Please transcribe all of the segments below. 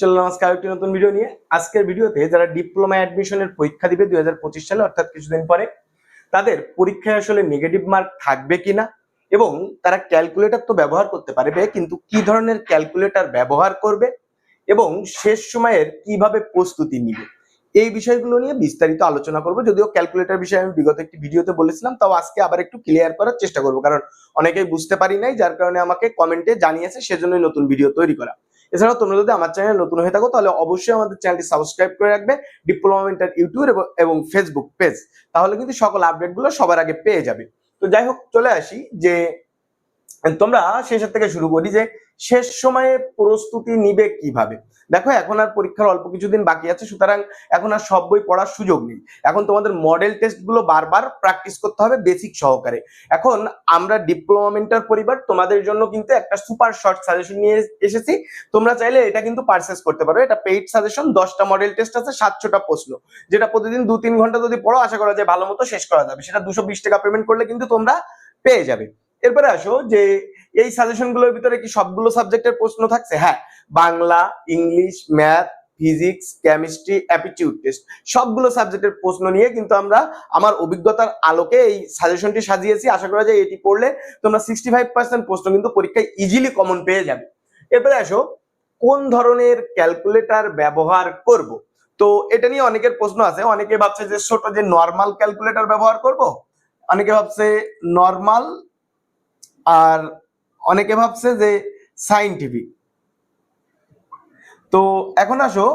চলো নমস্কার, একটি নতুন ভিডিও নিয়ে। আজকের ভিডিওতে যারা ডিপ্লোমা অ্যাডমিশনের পরীক্ষা দিবে দুই সালে, অর্থাৎ কিছুদিন পরে, তাদের পরীক্ষায় আসলে নেগেটিভ মার্ক থাকবে কিনা এবং তারা ক্যালকুলেটর তো ব্যবহার করতে পারবে, কিন্তু কি ধরনের ক্যালকুলেটর ব্যবহার করবে এবং শেষ সময়ের কীভাবে প্রস্তুতি নিবে? এই বিষয়গুলো নিয়ে বিস্তারিত আলোচনা করব। যদিও ক্যালকুলেটর বিষয়ে আমি বিগত একটি ভিডিওতে বলেছিলাম, তাও আজকে আবার একটু ক্লিয়ার করার চেষ্টা করব, কারণ অনেকেই বুঝতে পারি নাই, যার কারণে আমাকে কমেন্টে জানিয়েছে, সেজন্যই নতুন ভিডিও তৈরি করা। এছাড়াও তোমরা যদি আমার চ্যানেল নতুন হয়ে থাকো, তাহলে অবশ্যই আমাদের চ্যানেলটি সাবস্ক্রাইব করে রাখবে ডিপ্লোমা মেন্টার ইউটিউব এবং- ফেসবুক পেজ তাহলে কিন্তু সকল আপডেটগুলো সবার আগে পেয়ে যাবে। তো যাই হোক, চলে আসি যে তোমরা শেষের থেকে শুরু করি যে শেষ সময়ে প্রস্তুতি নিবে কীভাবে? দেখো, এখন আর পরীক্ষার অল্প কিছুদিন বাকি আছে, সুতরাং এখন আর সব বই পড়ার সুযোগ নেই। এখন তোমাদের মডেল টেস্টগুলো বারবার প্র্যাকটিস করতে হবে বেসিক সহকারে। এখন আমরা ডিপ্লোমেন্টার পরিবার, তোমাদের জন্য কিন্তু একটা সুপার শর্ট সাজেশন নিয়ে এসেছি। তোমরা চাইলে এটা কিন্তু পারচেস করতে পারো। এটা পেইড সাজেশন দশটা মডেল টেস্ট আছে, সাতশোটা প্রশ্ন। যেটা প্রতিদিন দু তিন ঘণ্টা যদি পড়ো, আশা করা যায় ভালো মতো শেষ করা যাবে। সেটা দুশো টাকা পেমেন্ট করলে কিন্তু তোমরা পেয়ে যাবে। এরপরে আসো যে এই সাজেশনগুলোর ভিতরে কি সবগুলো সাবজেক্টের প্রশ্ন থাকছে? হ্যাঁ Bangla, English math physics chemistry aptitude test সবগুলো সাবজেক্টের প্রশ্ন নিয়ে কিন্তু আমরা আমার অভিজ্ঞতার আলোকে এই সাজেশনটি সাজিয়েছি। আশা করা যায় এটি পড়লে তোমরা সিক্সটি ফাইভ পার্সেন্ট প্রশ্ন কিন্তু পরীক্ষায় ইজিলি কমন পেয়ে যাবে। এরপরে আসো, কোন ধরনের ক্যালকুলেটর ব্যবহার করব? তো এটা নিয়ে অনেকের প্রশ্ন আছে। অনেকে ভাবছে যে ছোট যে নর্মাল ক্যালকুলেটর ব্যবহার করব? অনেকে ভাবছে নর্মাল আর অনেকে ভাবছে যে সাইন্টিফিক তো এখন আসো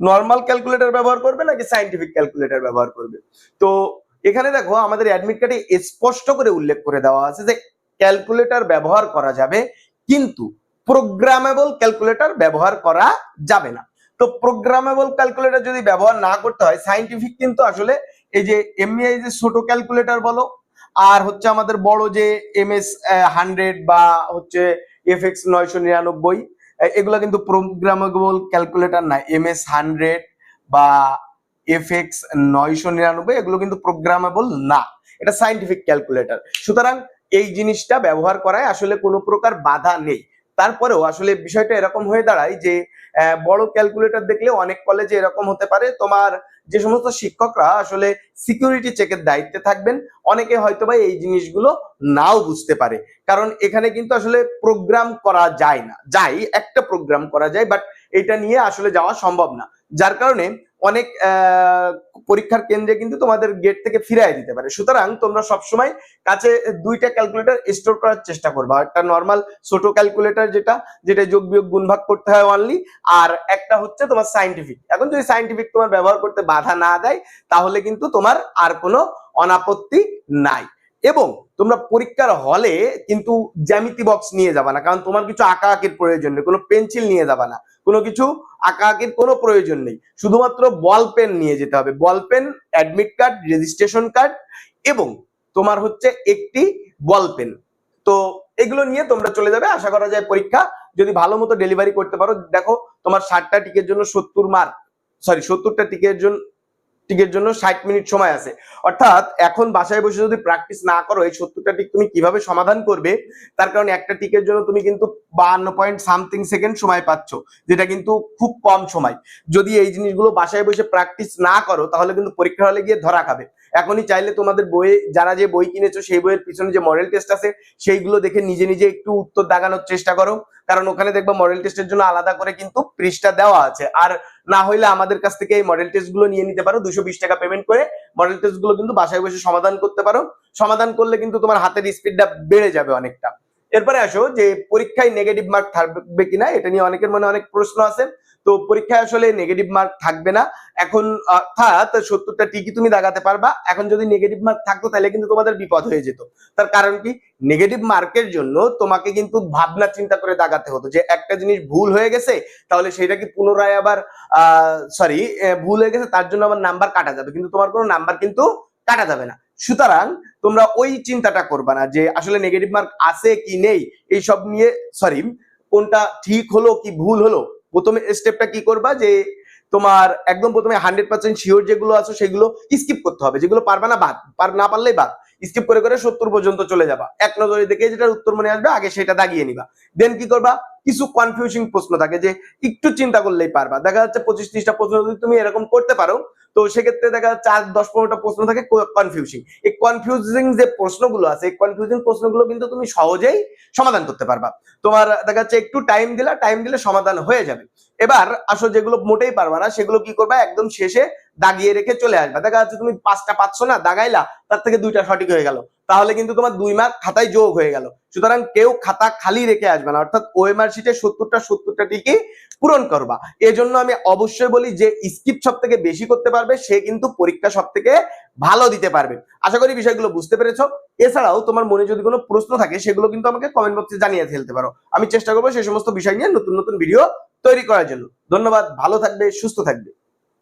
নর্মাল ক্যালকুলেটর ব্যবহার করবে নাকি সাইন্টিফিক ক্যালকুলেটর ব্যবহার করবে? তো এখানে দেখো, আমাদের অ্যাডমিট কার্ডে স্পষ্ট করে উল্লেখ করে দেওয়া আছে যে ক্যালকুলেটর ব্যবহার করা যাবে, কিন্তু প্রোগ্রামেবল ক্যালকুলেটর ব্যবহার করা যাবে না। তো প্রোগ্রামেবল ক্যালকুলেটর যদি ব্যবহার না করতে হয় সাইন্টিফিক কিন্তু আসলে এই যে এমবিআই যে ছোট ক্যালকুলেটর বলো আর হচ্ছে আমাদের বড় যে এম এস বা হচ্ছে এফ এক্স নয়শো নিরানব্বই এগুলো কিন্তু প্রোগ্রামেবল ক্যালকুলেটর না এম এস বা এফ এক্স নয়শো নিরানব্বই এগুলো কিন্তু প্রোগ্রামেবল না। এটা সাইন্টিফিক ক্যালকুলেটর সুতরাং এই জিনিসটা ব্যবহার করায় আসলে কোনো প্রকার বাধা নেই। তারপরেও আসলে বিষয়টা এরকম হয়ে দাঁড়ায় যে বড় ক্যালকুলেটর দেখলে অনেক কলেজে এরকম হতে পারে। তোমার যে সমস্ত শিক্ষকরা আসলে সিকিউরিটি চেকের দায়িত্বে থাকবেন, অনেকে হয়তো বা এই জিনিসগুলো নাও বুঝতে পারে। কারণ এখানে কিন্তু আসলে প্রোগ্রাম করা যায় না। যাই, একটা প্রোগ্রাম করা যায় বাট এটা নিয়ে আসলে যাওয়া সম্ভব না। যার কারণে অনেক পরীক্ষার কেন্দ্রে কিন্তু তোমাদের গেট থেকে ফিরাই দিতে পারে। সুতরাং তোমরা সবসময় কাছে দুইটা ক্যালকুলেটর স্টোর করার চেষ্টা করবা। একটা নর্মাল ছোট ক্যালকুলেটর যেটা যেটা যোগ বিয়োগ গুণ ভাগ করতে হয় অনলি আর একটা হচ্ছে তোমার সাইন্টিফিক এখন যদি সাইন্টিফিক তোমার ব্যবহার করতে বাধা না দেয়, তাহলে কিন্তু তোমার আর কোনো অনাপত্তি নাই। এবং তোমরা পরীক্ষার হলে কিন্তু জ্যামিতি বক্স নিয়ে যাবা না, কারণ তোমার কিছু আঁকা আঁকির প্রয়োজন নেই, কোনো পেন্সিল নিয়ে যাবা না, কোনো কিছু আঁকা আঁকির কোনো প্রয়োজন নেই। শুধুমাত্র বল পেন নিয়ে যেতে হবে ball pen admit card registration card এবং তোমার হচ্ছে একটি বল পেন তো এগুলো নিয়ে তোমরা চলে যাবে, আশা করা যায় পরীক্ষা যদি ভালো মতো ডেলিভারি করতে পারো। দেখো, তোমার ষাটটা টিকের জন্য সত্তর মার্ক সরি সত্তরটা টিকের জন্য টিকের জন্য ষাট মিনিট সময় আছে। অর্থাৎ এখন বাসায় বসে যদি প্র্যাকটিস না করো, এই সত্তরটা টিক তুমি কীভাবে সমাধান করবে? তার কারণে একটা টিকের জন্য তুমি কিন্তু বাহান্ন পয়েন্ট সামথিং সেকেন্ড সময় পাচ্ছ, যেটা কিন্তু খুব কম সময়। যদি এই জিনিসগুলো বাসায় বসে প্র্যাকটিস না করো, তাহলে কিন্তু পরীক্ষা হলে গিয়ে ধরা খাবে। এখনই চাইলে তোমাদের বইয়ে যারা যে বই কিনেছো, সেই বইয়ের পিছনে যে মডেল টেস্ট আছে, সেইগুলো দেখে নিজে নিজে একটু উত্তর দাগানোর চেষ্টা করো। কারণ ওখানে দেখব মডেল টেস্টের জন্য আলাদা করে কিন্তু পৃষ্ঠা দেওয়া আছে। আর না হইলে আমাদের কাছ থেকে এই মডেল টেস্টগুলো নিয়ে নিতে পারো, দুশো টাকা পেমেন্ট করে মডেল টেস্টগুলো কিন্তু বাসায় বসে সমাধান করতে পারো। সমাধান করলে কিন্তু তোমার হাতের স্পিডটা বেড়ে যাবে অনেকটা। এরপরে আসো যে পরীক্ষায় নেগেটিভ মার্ক থাকবে কিনা, এটা নিয়ে অনেকের মনে অনেক প্রশ্ন আছে তো পরীক্ষায় আসলে নেগেটিভ মার্ক থাকবে না। এখন, অর্থাৎ সত্তরটা টিকি তুমি দাগাতে পারবা। এখন যদি নেগেটিভ মার্ক থাকতো, তাহলে কিন্তু তোমাদের বিপদ হয়ে যেত। তার কারণ কি? নেগেটিভ মার্কের জন্য তোমাকে কিন্তু ভাবনা চিন্তা করে দাগাতে হতো যে একটা জিনিস ভুল হয়ে গেছে, তাহলে সেটা কি পুনরায় আবার সরি ভুল হয়ে গেছে, তার জন্য আবার নাম্বার কাটা যাবে। কিন্তু তোমার কোনো নাম্বার কিন্তু কাটা যাবে না। সুতরাং তোমরা ওই চিন্তাটা করবা না যে আসলে নেগেটিভ মার্ক আছে কি নেই এই সব নিয়ে সরি কোনটা ঠিক হলো কি ভুল হলো প্রথমে স্টেপটা কি করবা? যে তোমার একদম প্রথমে হান্ড্রেড পার্সেন্ট শিওর যেগুলো আছে সেগুলো স্কিপ করতে হবে। যেগুলো পারবা না, বাদ। পার না পারলেই বাদ। স্কিপ করে করে সত্তর পর্যন্ত চলে যাবা। এক নজরে দেখে যেটা উত্তর মনে আসবে, আগে সেটা দাগিয়ে নিবা। দেন কি করবা? কিছু কনফিউজিং প্রশ্ন থাকে যে একটু চিন্তা করলেই পারবা। দেখা যাচ্ছে পঁচিশ ত্রিশটা প্রশ্ন যদি তুমি এরকম করতে পারো তো সেক্ষেত্রে দেখা যাচ্ছে আর দশ পনেরোটা প্রশ্ন থাকে কনফিউজিং এই কনফিউজিং যে প্রশ্নগুলো আছে, এই কনফিউজিং প্রশ্নগুলো কিন্তু তুমি সহজেই সমাধান করতে পারবা। তোমার দেখা যাচ্ছে একটু টাইম দিলা টাইম দিলে সমাধান হয়ে যাবে। এবার আসো যেগুলো মোটেই পারবা না, সেগুলো কি করবা? একদম শেষে দাগিয়ে রেখে চলে আসবে। দেখা যাচ্ছে তুমি পাঁচটা পাচ্ছ না, দাগাইলা, তার থেকে দুইটা সঠিক হয়ে গেল। তাহলে কিন্তু তোমার দুই মার্ক খাতায় যোগ হয়ে গেল। সুতরাং কেউ খাতা খালি রেখে আসবে না, অর্থাৎ ওএমআর শিটে সত্তরটা সত্তরটা টিকি পূরণ করবা। এজন্য আমি অবশ্যই বলি যে স্কিপ সব থেকে বেশি করতে পারবে, সে কিন্তু পরীক্ষা সব থেকে ভালো দিতে পারবে। আশা করি বিষয়গুলো বুঝতে পেরেছ। এছাড়াও তোমার মনে যদি কোনো প্রশ্ন থাকে, সেগুলো কিন্তু আমাকে কমেন্ট বক্সে জানিয়ে ফেলতে পারো। আমি চেষ্টা করব সেই সমস্ত বিষয় নিয়ে নতুন নতুন ভিডিও তৈরি করার জন্য। ধন্যবাদ, ভালো থাকবে, সুস্থ থাকবে।